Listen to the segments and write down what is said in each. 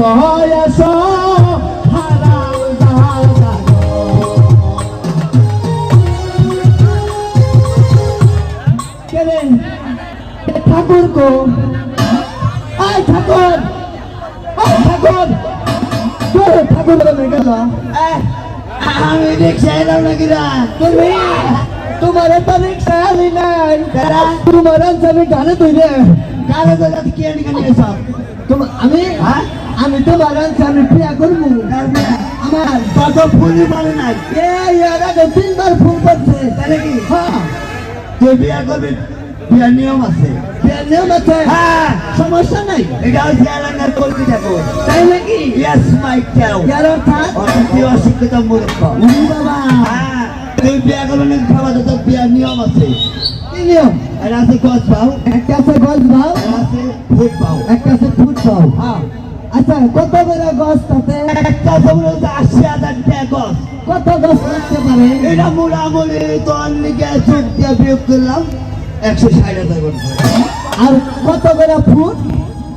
দাদা কেরে ঠাকুর কো? আয় ঠাকুর! আয় ঠাকুর! ঠাকুর আমি রিক্সা এলাম নাকি রা? তুমি? তোমার তো রিক্সা আলি নাই তোমার আমি গানে ধরে কালো তো যাতে কে নিকে নিয়ে সব। তোমার আমি? হ্যাঁ? আমি তোমার আমি প্রিয়া করব। আমার কত ফুলই বলে নাই। এই এর আগে তিনবার ফোন করছে তাহলে কি? হ্যাঁ। তুই বিয়া করবি? বিয়ার নিয়ম আছে। নিয়ম হ্যাঁ। সমস্যা নাই। বাবা। হ্যাঁ। বিয়া তো নিয়ম আছে। গছ একটা আছে গছ ফুট পাও হ্যাঁ। আচ্ছা কত করে গছ তাতে একটা হচ্ছে আশি হাজার টাকা গছ। কত গছ লাগতে পারে? এটা মোটামুটি তোর নিকে চোখ দিয়ে করলাম একশো ষাট হাজার আর কত করে ফুট?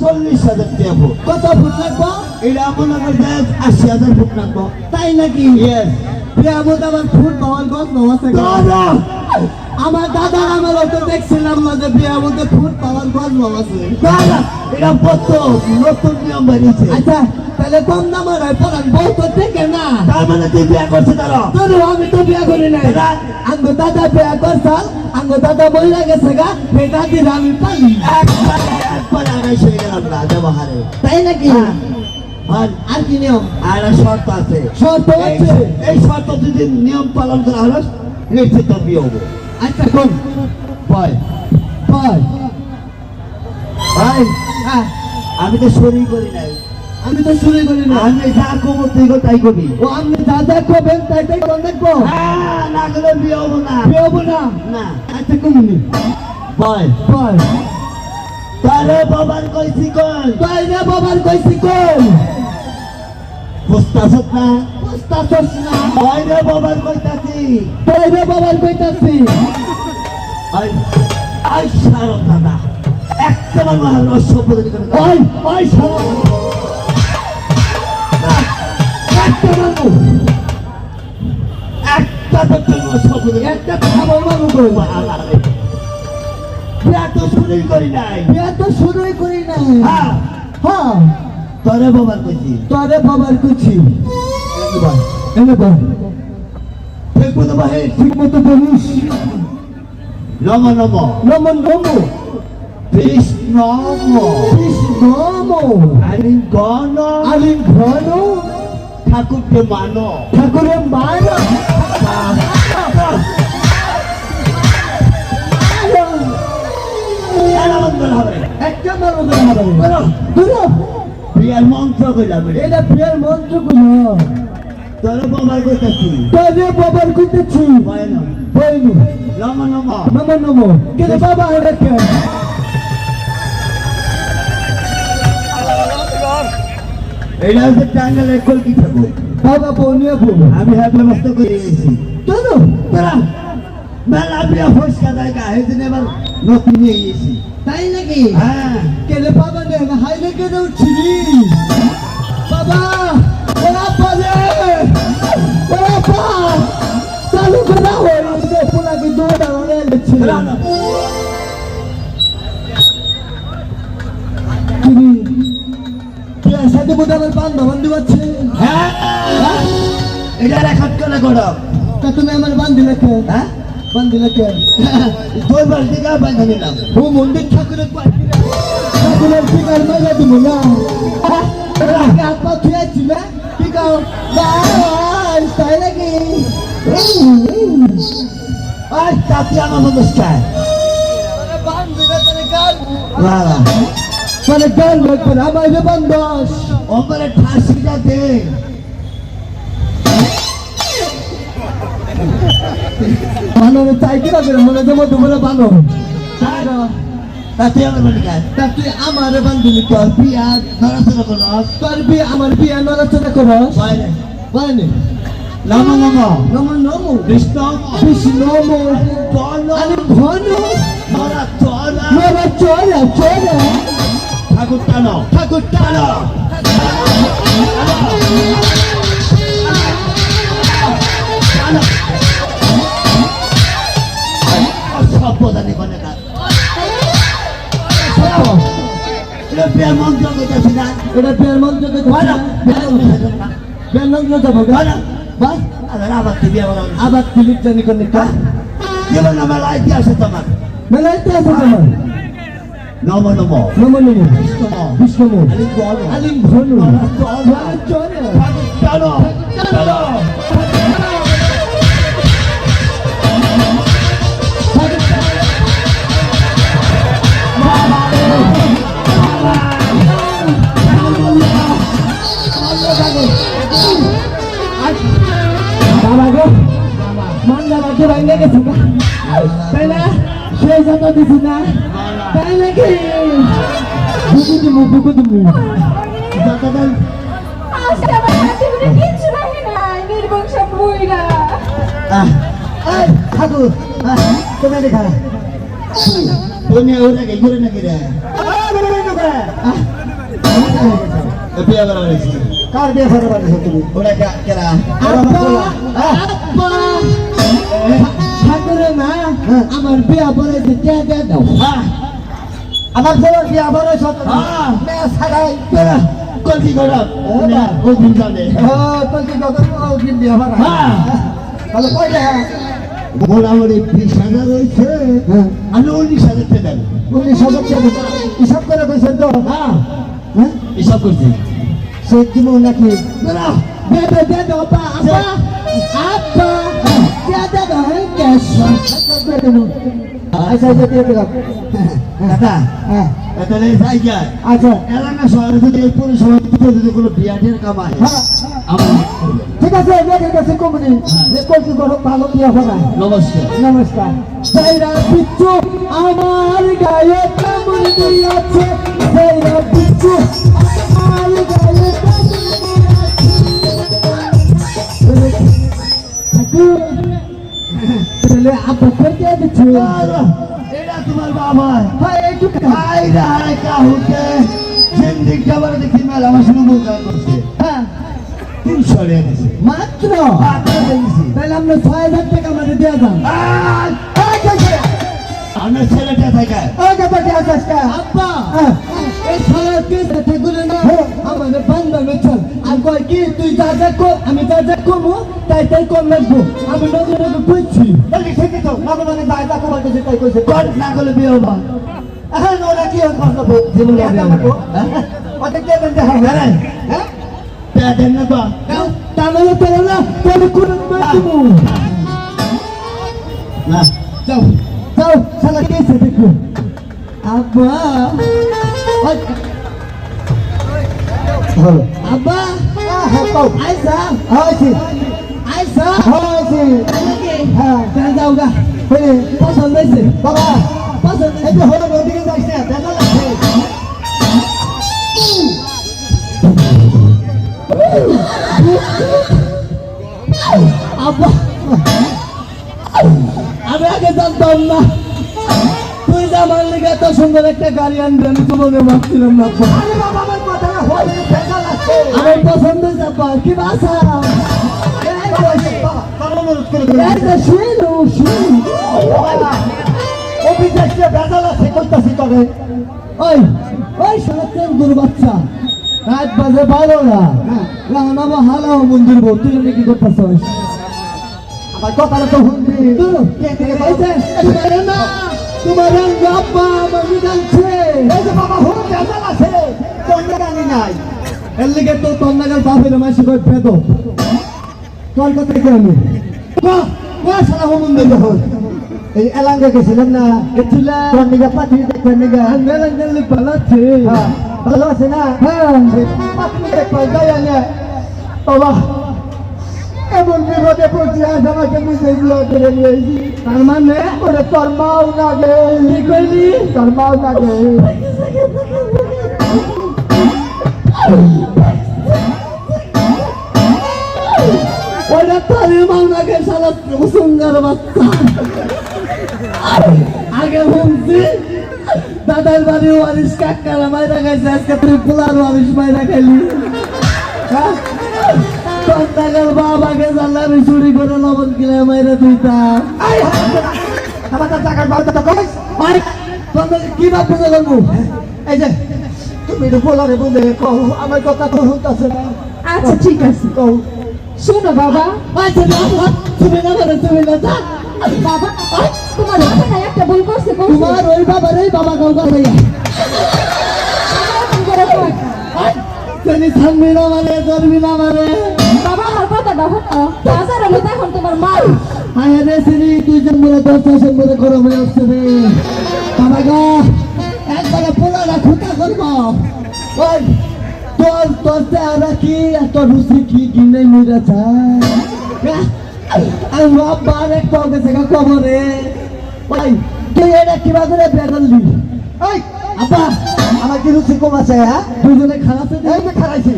চল্লিশ হাজার টাকা ফুট। কত ফুট লাগবো? এটা মনে করতে আশি হাজার ফুট রাখব তাই নাকি? ইয়েস আমার ফুট পাওয়ার গছ দাদা! আমার দাদা আমার তো দেখছিলাম না যে বিয়া মধ্যে ফুট পাওয়ার পাওয়া আছে। এটা কত নতুন নিয়ম বেরিয়েছে আচ্ছা তাহলে কম দামের হয় পরান বউ তো দেখে না। তার মানে তুই বিয়ে করছে তারা? তোর আমি তো বিয়া করি দাদা আঙ্গ দাদা বিয়া করছাল আঙ্গ দাদা বইলা গেছে গা হে দাদির আমি পালি। একবার একবার আড়াইশো হয়ে গেলাম না ব্যবহারে তাই নাকি? হ্যাঁ। আর আর কি নিয়ম? আর শর্ত আছে। শর্ত আছে এই শর্ত যদি নিয়ম পালন করা হলো নিশ্চিত বিয়ে হব। আচ্ছা কোন বয় হয়। ভাই আমি তো শরীর করি নাই। আমি তো শুরু করি না আমি যা কমো তুই তাই করবি। ও আপনি দাদা কবেন তাই তাই কোন দেখব হ্যাঁ, না গেলে বিয়ে হব না। বিয়ে হব না। না। আচ্ছা কমুনি বয় হয় তাহলে বাবার কইছি কই? তাই রে বাবার কইছি কোন বুঝতাছত না? বুঝতাছস না বয় রে বাবার কইতাছি তাই রে বাবার কইতাছি আই আই সারম দাদা একটা মানুষ ওই ওই সব একটা মানুষ একটা তো রহস্য পদ্ধতি একটা খাবার মানুষ করব বিয়া তো শরীর করি নাই বিয়া তো শুরুই করি না হ্যাঁ হ্যাঁ। তোরে বাবার কইছি। তোরে বাবার কইছি। এনে বল ঠিক মতো বাহে ঠিক মতো বলিস নম নম নমন নমো কৃষ্ণ কৃষ্ণ নমো আরে গণ আলি ঘন। ঠাকুরকে মানো। বন্ধন হবে? একটা মানুষ হবে। বিয়ার মন্ত্র কইলাম। এটা প্রিয়ার মন্ত্রগুলো বইনু নম নম নমো নমো কেন বাবা এটা কে এটা হচ্ছে টাঙ্গালের কলকি ঠাকুর বাবা বনিয়া বউ। আমি ব্যবস্থা করে গেছি তোর তোরা মেলা বিয়া ফসকা জায়গা সেদিন এবার নতুন নিয়ে গেছি তাই নাকি? হ্যাঁ। কেলে বাবা নে হাইলে কেন উঠছিলি আমার বান্ধব বান্ধব আছে। হ্যাঁ। এটা রেখাত করে করো তা তুমি আমার বান্ধি লেখে। হ্যাঁ? বান্ধি লেখে। তোর বাড়ি থেকে বাঁধা নিলাম। ও মন্দির ঠাকুরের পাঠিয়ে ঠাকুরের টিকার মেঘা দিব না? রাখে হাত পা থুয়েছি না? টিকাও তাই নাকি? আর তাতে আমার চায় বাবা মানে গান লাগবে না আমার যে বন্ধস ওপরে ঠাসিটা দে ভালো চাই কি রাখবে মনে যে মধ্যে বলে ভালো তাতে আমার মনে কাজ তা তুই আমার বান্ধবী তোর বিয়া নড়াচড়া করো। তোর বিয়ে আমার বিয়ে নড়াচড়া করস বলেনি নম নম নমো নমো কৃষ্ণ কৃষ্ণ নমো বল আরে ঘন নড়া চড়া নড়া চড়া চড়া। ঠাকুর টানো ঠাকুর টানো সভ্যদানি করে এটা প্রেম মন্ত্র করতেছি না এটা প্রেম মন্ত্র করতে হয় না প্রেম মন্ত্র যাব হয় না বাস আবার তুমি আবার তুমি জানি করে জীবন আমার লাইতে আছে তোমার মেলাইতে আছে তোমার নম নম নম নম বিষ্ণু আলিম চলো বাবা গো মান বাবাকে ভাঙে গেছে। তাই না সে যত দিছি না তাই নাকি? বুকু দিমু বুকু দিমু নির্বংশ বুইরা ঠাকুর তুমি দেখা তুমি ওরে কে ঘুরে নাকি রে? বিয়ে কার বিয়ে ফেরা বাড়ি তুমি? ওরা কেরা? ঠাকুরে না আমার বিয়া পরে কে কে দাও হ্যাঁ আমার ছেলের বিয়া পরে সত হ্যাঁ। মেয়ে ছাড়াই কলকি করো ও দিন জানে হ্যাঁ তো কি কথা ও দিন বিয়া পরে হ্যাঁ তাহলে কই দেখা মোটামুটি বিশ হাজার রয়েছে হ্যাঁ আমি উনিশ হাজার টাকা দেন উনিশ হাজার টাকা হিসাব করে কইছেন তো হ্যাঁ হ্যাঁ হিসাব করছি সে দিব নাকি আপা আপা আপা হ্যাঁ ক্যাশ আচ্ছা আচ্ছা দিয়ে দিলাম দাদা হ্যাঁ তাহলে জায়গা আচ্ছা। এলাকা শহরে যদি এই পরিষেবা যদি কোনো বিয়াটের কামায় হ্যাঁ। ঠিক আছে ঠিক আছে কোম্পানি যে কলকি করো ভালো বিয়া ফেরায় নমস্কার। নমস্কার। সাইরা বিচ্ছু আমার গায়ে কামড় দিয়েছে। সাইরা বিচ্ছু আমার গায়ে কামড় তাহলে আপা ফেরকে দিচ্ছি? এটা তোমার বাবা। হ্যাঁ এইটুকু হাই রায় কাহুকে। জিন্দিক যাবার দেখি মেলা আমার সঙ্গে বোকা করছে। হ্যাঁ। তিনশো টাকা দিছে। মাত্র? তাহলে আমরা ছয় হাজার টাকা আমাদের দেওয়া যান আমার ছেলেটা থাকে। আব্বা হ্যাঁ। এই সারা কেস ঠাকুরে না? আমাদের বান্ধবে চল আর কয় কি তুই যা যা কর আমি যা যা কমো তাই তাই কম লাগবো আমি নজর নজর বলি ঠিকই তো নগর মানে দায় তা কমার কাছে তাই কইছে কর না করলে বিয়ে হবা হ্যাঁ ওরা কি করব? জীবন লাগে আমাকে ওটা কে দেন দেখা হ্যাঁ। হ্যাঁ? পেয়া দেন না তো তাহলে তোর না তোর কোন না যাও যাও সালা কেসে দেখো। আব্বা। আব্বা। হ্যাঁ কও আইসা আছি আইসা আছি হ্যাঁ কেন যাও গা হয়ে পছন্দ হয়েছে বাবা পছন্দ এই যে হলো ওদিকে যাইছ না দেখা লাগছে আব্বা আমি তুই যে লিগে এত সুন্দর একটা গাড়ি আনবি আমি তো ভাবছিলাম না আমার পছন্দ আব্বা কি গরু বাচ্চা। রাত বাজে বারোটা। রাহন আবার হালাও মন্দির তুই এখানে কি করতেছ আমার কথাটা তো শুনবি। তোমার না আমাকে জানছে বাবা হলো ভেজাল আছে কোন জানি নাই। এর লিগে তো তোর নাগাল বাপের মাসে কই পেদ তোর কথা কি আমি? সারা মন্দির যখন এই এলাঙ্গে গেছিলাম না? গেছিল তোর নিগা পাঠিয়ে দেখবেন নিগা? মেলা গেলে পালাচ্ছে। হ্যাঁ, ভালো আছে না? হ্যাঁ। আপনি দেখবেন যাই আনে। বাবা এমন বিপদে পড়ছি আজ আমাকে নিজে বিয়ে করে নিয়ে এসেছি। তার মানে? ওরে তোর মাও না গে। কি কইলি? তোর মাও না গে। তারে মাওনাকে সারা সুন্দর বাচ্চা। আগে শুনছি দাদার বাড়ি ওয়ারিস কাকারা মাইরা খাইছে আজকে তুই পোলার ওয়ারিস মাইরা খাইলি হ্যাঁ? তোর টাকার বাবাকে জানলে আমি চুরি করে লবণ কিনে মাইরা আই আমার টাকার বাড়িতে তো কি পুজো করব এই যে তুমি তো বলারে বলে কও আমার কথা তো শুনতেছে না। আচ্ছা ঠিক আছে। কও। শোনো বাবা আচ্ছা না তুমি না বলে তুমি না যা। বাবা তোমার মাথায় একটা করছে করছে তোমার ওই বাবার বাবা না। তুমি থামবি না মানে ধরবি না মানে বাবা আমার হাজার হলো তো এখন তোমার মা আয় রে সিরি তুই মনে দশ মাসের মধ্যে করো মনে হচ্ছে রে। বাবা গা একবারে পোলারা খুঁটা করব। ওই তোর তোর চেহারা কি? এত রুচি কি কিনে মিরা চায় আমি রব্বার এক পাও গেছে কবরে। ওই তুই এটা কিবা করে বেগল দি এই আপা আমার কি রুচি কম আছে হ্যাঁ? দুজনে খারাপ এই যে খারাইছি।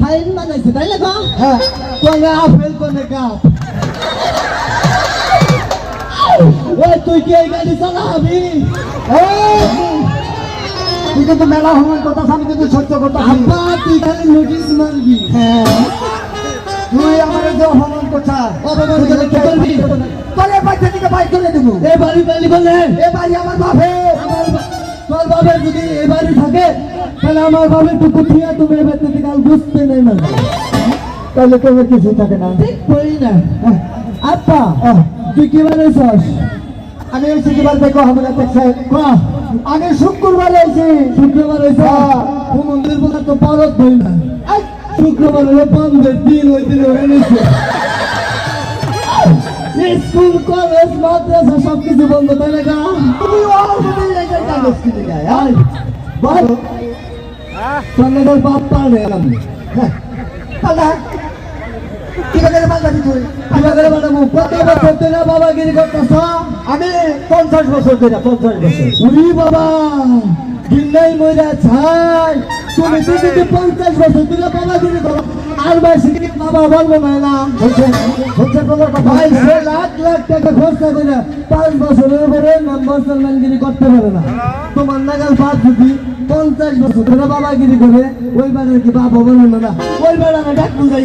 ফাইন বানাইছে তাই না হ্যাঁ। কোনে আপেল কোনে কাপ? ওই তুই কি এই গাড়ি চালাবি? তুই কিন্তু মেলা হওয়ার কথা আমি কিন্তু সহ্য করতে আব্বা তুই খালি নোটিস মারবি? হ্যাঁ। তুই আমার যে অপমান করছা ও কি করবি? তোরে বাচ্চা থেকে বাইক করে দেবো। এ বাড়ি বাড়ি বলে? এ বাড়ি আমার বাপে। আমার তোর বাবার যদি এ বাড়ি থাকে তাহলে আমার বাবার টুকু থিয়া তুমি এবার থেকে কাল বুঝতে নেই না। তাহলে তোর কিছু থাকে না। ঠিক না। আব্বা আহ, তুই কি বানাইছস? আমি এই সিটিবার দেখো আমরা দেখছে আমি শুক্রবার এসেছি শুক্রবার হয়েছে? হ্যাঁ। মন্দির বলে তো পারত বই না। শুক্রবার হলে বন্ধের দিন ওই দিন এনেছে। স্কুল কলেজ মাদ্রাসা সব কিছু বন্ধ তাই না গা? তুমি কাগজ কিনে আয়, বল। সন্ন্যাদের বাপ পারে আমি পালা কি করে বাজাবি তুই কীভাবে বানাবো কত বছর ধরে বাবাগিরি করতেছ। আমি পঞ্চাশ বছর ধরে, পঞ্চাশ বছর। উরি বাবা দিনাই মইরা ছাই। তুমি তো যদি পঞ্চাশ বছর ধরে বাবাগিরি করো, আর কি বাবা বলব না? না বলছে বলছে কোনো কথা সে লাখ লাখ টাকা খরচা করে পাঁচ বছরের উপরে নম্বর সালমানগিরি করতে পারে না। তোমার নাগাল বাদ যদি পঞ্চাশ বছর ধরে বাবাগিরি ওই বারের কি বাবা বলব না। ওই বার আমি ডাকবো যাই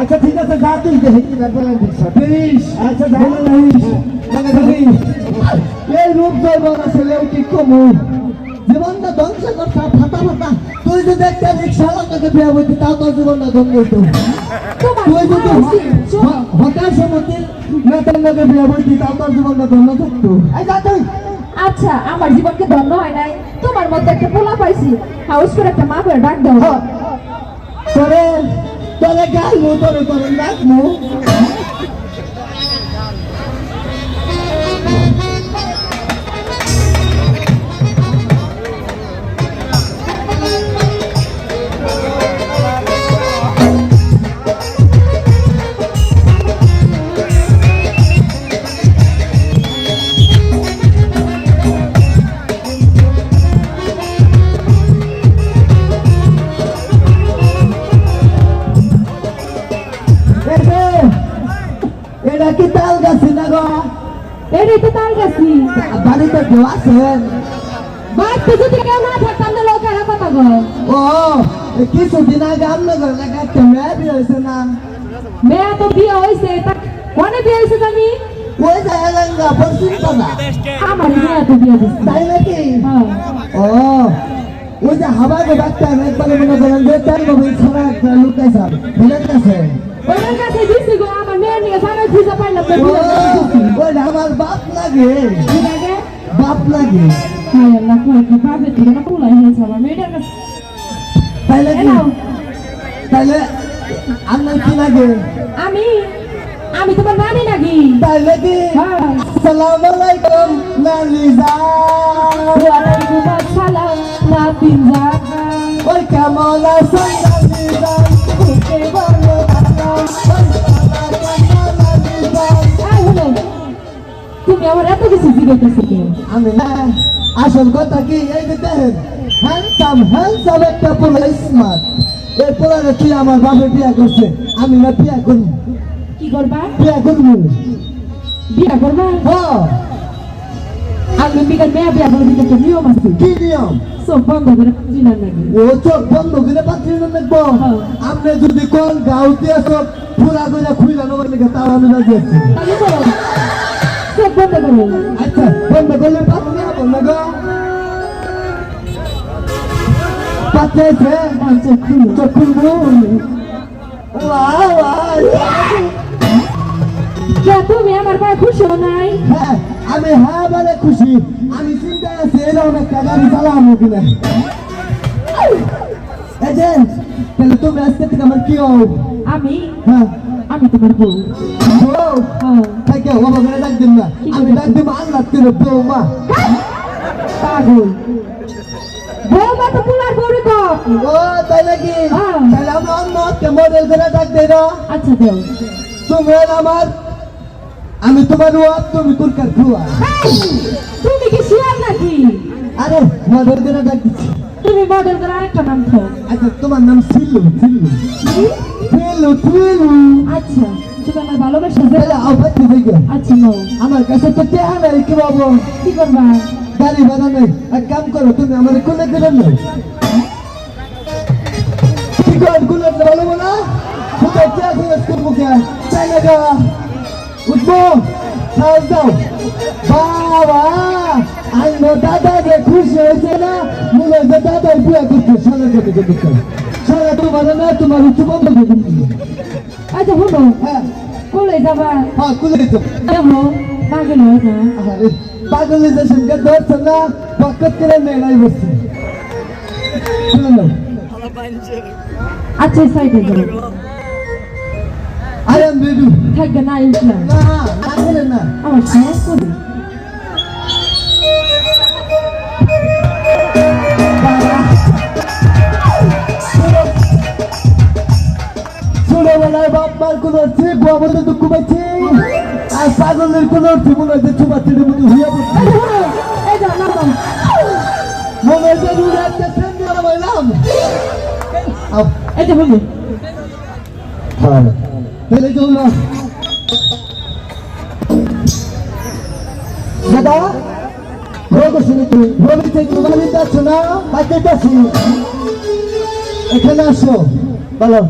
আচ্ছা ঠিক আছে যা তুই দেখে। কি ব্যাপার প্লিজ আচ্ছা যা নাইস এই রূপ জৈব ছেলে কি কমু জীবনটা ধ্বংস করতা ফাটা ফাটা। তুই যদি একটা রিক্সা লোককে বিয়া বইতি তাও তোর জীবনটা ধ্বংস হইতো। তোমার তুই যদি মা আছে, শোনো। হঠাৎ সমতি নেতার লোকে বিয়া বইতি তাও তোর জীবনটা ধ্বংস থাকতো এই যা তুই। আচ্ছা আমার জীবনকে ধন্য হয় নাই। তোমার মধ্যে একটা পোলা পাইছি। হাউস করে একটা মা করে ডাক দাও। তোরে তোরে গাইমু তোরে তোরে নাচমু কেউ আছেন বাড়িতে যদি কেউ না থাকতাম তো লোকেরা কথা কয় ও কিছুদিন আগে আপনাদের লেখা একটা মেয়ে বিয়ে হয়েছে না মেয়া তো বিয়ে হয়েছে তা কনে বিয়ে হয়েছে জানি ওই এলাঙ্গা পশ্চিম পাড়া আমার মেয়া তো বিয়ে দিচ্ছে তাই নাকি ও ওই যে হাওয়াকে ডাক্তার একবারে মনে করেন যে তার বাবু ছাড়া একটা লোক আছে বুঝলেন কাছে ওনার কাছে দিছি গো আমার মেয়ের নিয়ে সারা খুঁজে পাইলাম ওই আমার বাপ লাগে ঠিক লাগে। হ্যাঁ কি পাবে তুই না পোলাই হয়েছে আমার মেয়েটার কাছে। তাই নাকি এলাও। তাইলে আপনার কি লাগে? আমি আমি তোমার নানি নাকি? তাইলে কি? হ্যাঁ। সালাম আলাইকুম নানি ওয়ালাইকুম আসসালাম নাতিন ওই কেমন আছেন? আমি না আসল কথা কি এই যে দেখেন হ্যান্ডসাম হ্যান্ডসাম একটা পুরো স্মার্ট এই পোলারে তুই আমার বাপে বিয়া করছে আমি না বিয়া করব। কি করবা? বিয়া করব। বিয়া করবা? হ্যাঁ। আমি বিকাল মেয়া বিয়া করবি একটা নিয়ম আছে। কি নিয়ম? সব বন্ধ করে দিলাম নাকি? ও চোখ বন্ধ করে পাচ্ছি না দেখব। হ্যাঁ। আপনি যদি কোন গাউতে সব পুরা করে খুইলা নেবার তাও আমি রাজি আছি বন্ধ করো আচ্ছা বন্ধ করলে না বন্ধ গো পাচ্ছে চোখ খুলো চোখ খুলবো ওয়া ওয়া কে তুমি আমার পায়ে খুশি নাই হ্যাঁ আমি হ্যাঁ বলে খুশি আমি চিন্তা আছি এরকম একটা গাড়ি চালাবো কিনা এজেন্ট তাহলে তুমি আজকে থেকে আমার কি হও আমি হ্যাঁ আমি তোমার বউ। ও হ্যাঁ। ও বাবা ডাক দিন না। আমি ডাক দিব আল্লাহ করে বৌমা। পাগল। বৌমা তো পুলার বউরে কম ও তাই নাকি? হ্যাঁ। তাহলে আমরা অন্য একটা মডেল করে ডাক দেই না আচ্ছা দেও। তুমি আমার আমি তোমার ওয়া তুমি তুরকার খুয়া তুমি কি শিয়ার নাকি? আরে মডেল করে ডাক দিচ্ছি। তুমি মডেল করে আরেকটা নাম খাও আচ্ছা তোমার নাম সিল্লু সিল্লু সিল্লু সিল্লু আচ্ছা। তুমি আমার ভালোবাসা তাহলে আবার থেকে আচ্ছা আমার কাছে তো টেহা নাই কি বাবু? কি করবা? গাড়ি ভাড়া নেই। এক কাম করো তুমি আমার কোলে করে নেই কি কর কোলে ভালো বলা কোথায় কে খরচ করব কে? চাই না গা। উঠবো। সাহস দাও। বাবা আইনো দাদা যে খুশি হয়েছে না মনে হয় যে দাদাই বিয়ে করছে সারা করতে সারা তোমার না তোমার উচ্চ বন্ধ। আচ্ছা হ্যাঁ। কোলে যাবা হ্যাঁ খুলে তো দেখো পাগল হয়ে না আরে পাগলিজেশন কে ধরছে না বকত করে মেলাই নাও আচ্ছা সাইডে যাও আরে আমি বেডু থাকবে না ইসলাম না। না না আমার সাহস হচ্ছে গোয়াবতে দুঃখ পাচ্ছে আর পাগলের কোন অর্থ মনে মতো হইয়া আচ্ছা শুনো এই যাও না নাও। মনে হচ্ছে দূরে একটা ট্রেন দিয়ে নামাইলাম আও, এই যে তাহলে চল না দাদা? ভোগ তুমি। ভোগ থেকে বাড়ি যাচ্ছ না? বাড়িতে এখানে আসো। বলো।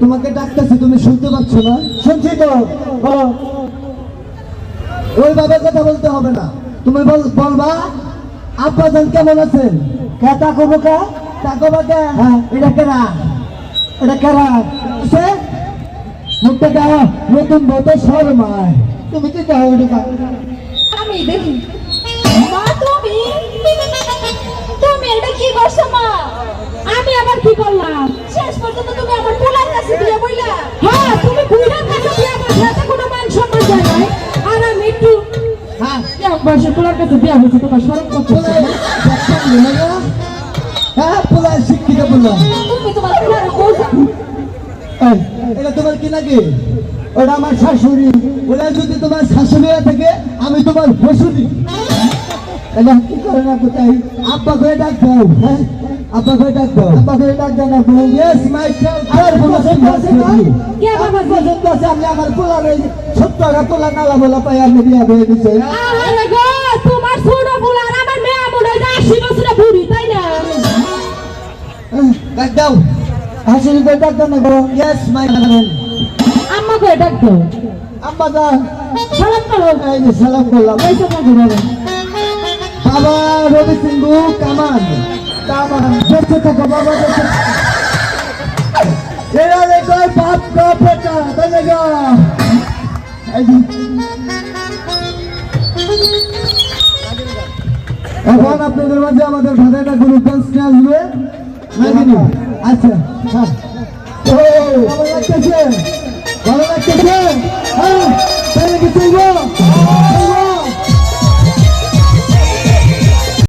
তোমাকে ডাকতেছি তুমি শুনতে পাচ্ছ না? শুনছি তো বলো। ওই বাবার কথা বলতে হবে না। তুমি বল- বলবা আব্বা জান কেমন আছেন? কে তাকো বোকা তাকো বোকা হ্যাঁ। এটা কেরা? এটা কেরা? সে? মুখটা দাও। নতুন বউ তো শর্মায়। তুমি কি চাও এটা আমি দেখি। মা তুমি? তুমি এটা কি করছ মা? আমি আবার কি করলাম? শেষ পর্যন্ত তুমি আমার পোলার কাছে বিয়ে বইলা হ্যাঁ তুমি বুড়ার কাছে বিয়ে বইলা এতে কোনো মান সম্মান যায় নাই। আর আমি একটু হ্যাঁ। বয়সে পোলার কাছে বিয়ে হয়েছে তোমার শরম করতেছে পোলাই দেখছেন না? গো? হ্যাঁ পোলাই শিক্ষিত বললাম তুমি তোমার পোলার এটা তোমার কি নাকি? ওটা আমার শাশুড়ি। ওরা যদি তোমার শাশুড়ি থাকে আমি তোমার বসুরি এটা কি করে না কোথায়? আব্বা করে ডাক দাও হ্যাঁ? আব্বা করে ডাক দাও। আব্বা করে ডাক দাও না ইয়েস মাই আর পছন্দ আছে না কে বাবা পছন্দ আছে আমি আমার পোলার এই ছোট্ট একটা পোলা নালা বলা পাই আমি বিয়া হয়ে দিছে আরে গো তোমার ছোট পোলার আমার মেয়ে মনে হয় যে আশি বছরের বুড়ি তাই না? ডাক দাও। শাশুড়ি করে ডাক দাও না গো। ইয়েস মাই আম্মাকে ডাক দাও। আব্বা দা সালাম করো। এই যে সালাম করলাম। এই তো বাবা রবি সিংহু কামান। বেঁচে এখন আপনাদের মাঝে আমাদের ভাড়াটা গ্রুপ ডান্স আসবে নাকি? আচ্ছা হ্যাঁ ভালো লাগতেছে ভালো লাগতেছে হ্যাঁ তাহলে